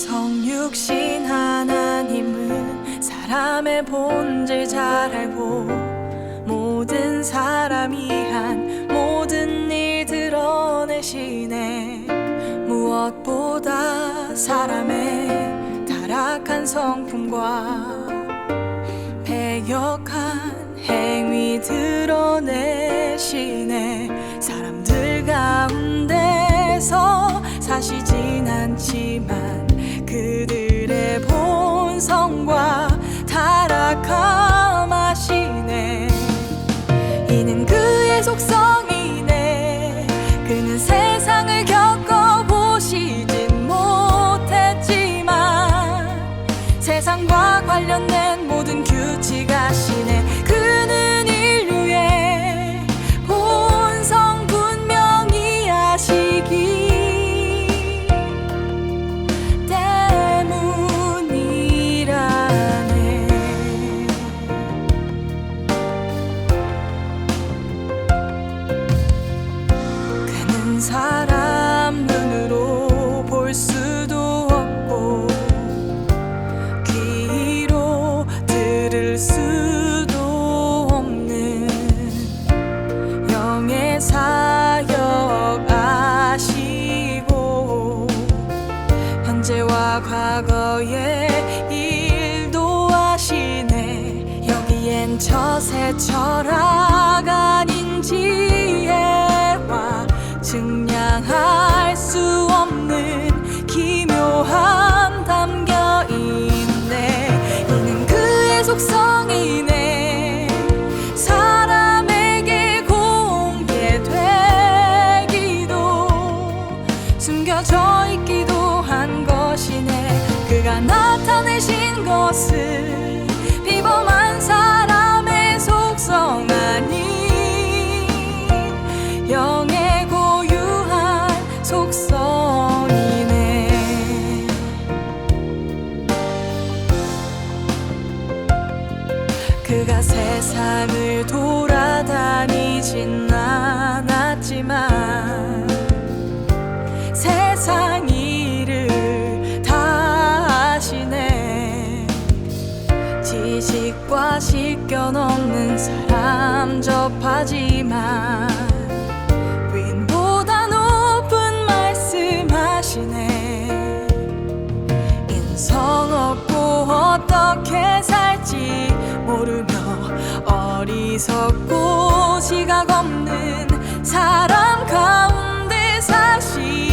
성육신 하나님은 사람의 본질 잘 알고 모든 사람이 한 모든 일 드러내시네. 무엇보다 사람의 타락한 성품과 배역한 행위 드러내시네. 사람들 가운데서 그의 현재와 과거의 일도 아시네. 여기엔 처세 철학 아닌 지혜와 증량할 수 없는 기묘함 담겨 있네. 이는 그의 속성이네. 숨겨져 있기도 나타내신 것은 비범한 사람의 속성 아닌 영의 고유한 속성이네. 그가 세상을 돌아다니진 않 지식과 식견 없는 사람 접하지만 윈보다 높은 말씀하시네. 인성 없고 어떻게 살지 모르며 어리석고 지각 없는 사람 가운데 사시지만